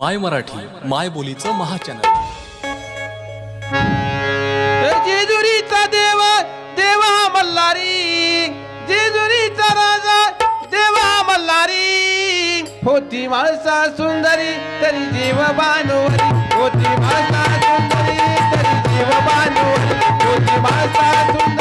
माय मराठी माय बोलीचं महाचॅनल. जेजुरीचा देव देवा मल्हारी. जेजुरीचा राजा देवा मल्लारी मल्हारी. होती माळसा सुंदरी तरी जीव बानुवरी होती माणसा सुंदरी तरी जीव बानुवरी होती माणसा सुंदरी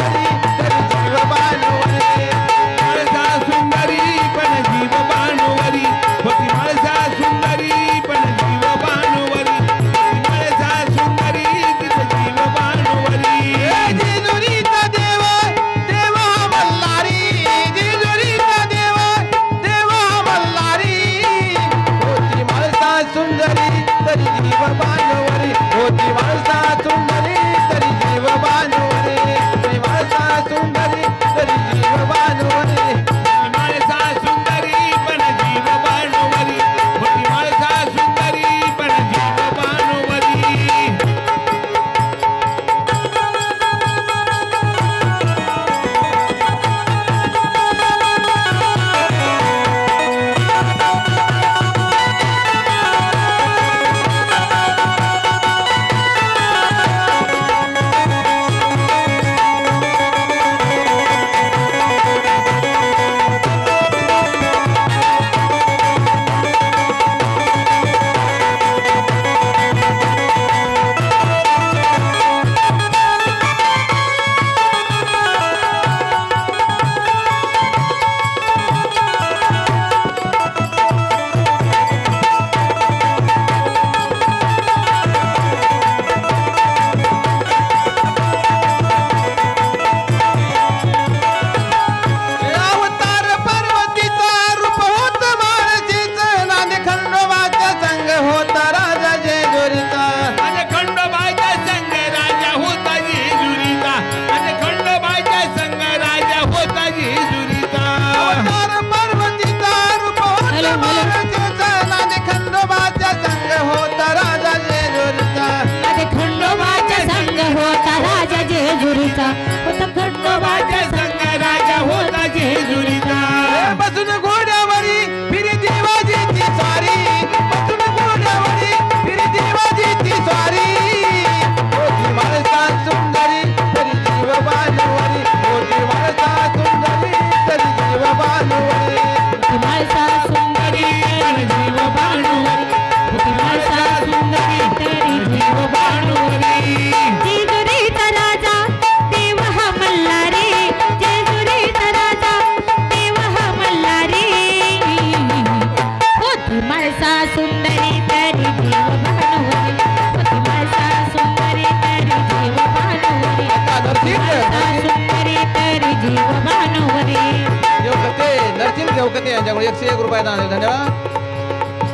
देवकते यांच्याकडे एकशे एक रुपये दान. धन्यवाद.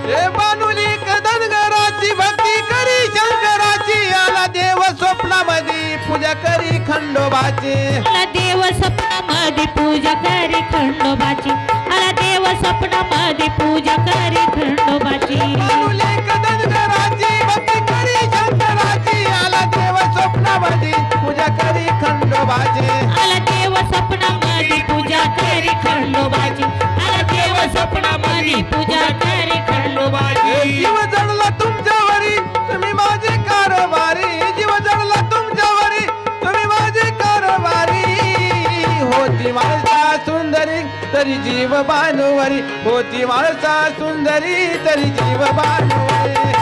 हे बानुली कदनगराची भक्ती करी. शंकराची आला देव स्वप्नामध्ये. पूजा करी खंडोबाची. आला देव स्वप्नामध्ये पूजा करी खंडोबाची. आला देव स्वप्नामध्ये पूजा करी खंडोबाची. बानुली कदनगराची भक्ती करी. शंकराची आला देव स्वप्नामध्ये. पूजा करी खंडोबाची. आला देव स्वप्नामध्ये पूजा करी खंडोबाची. स्वप्नामध्ये पूजा करी खंडोबाची जीव जडला तुमच्यावरी तुम्ही माझी कारभारी. जीव जडला तुमच्यावरी तुम्ही माझी कारभारी. होती माळसा सुंदरी तरी जीव बानुवरी होती माळसा सुंदरी तरी जीव बानुवरी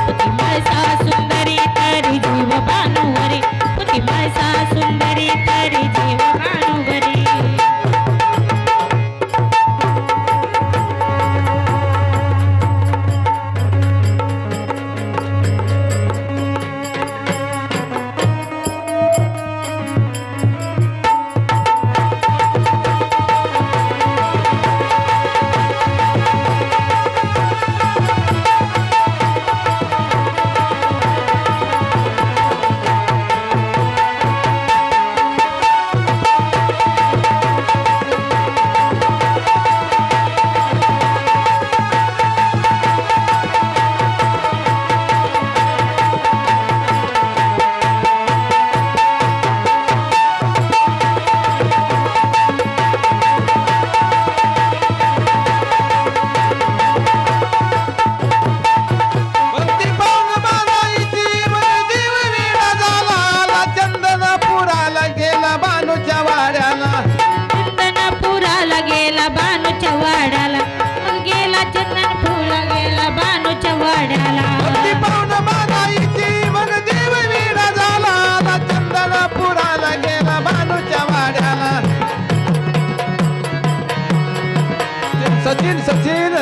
सचिन सचिन!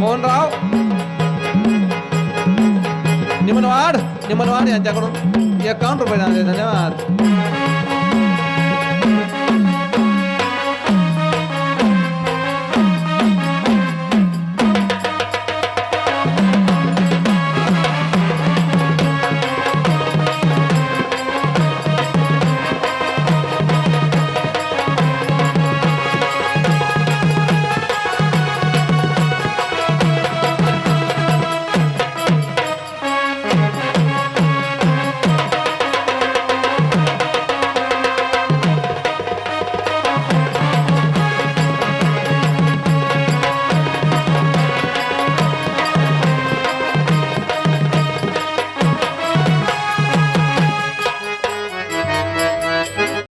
मोहनराव निमनवाड निमनवाड यांच्याकडून एकावन्न रुपये धन्यवाद.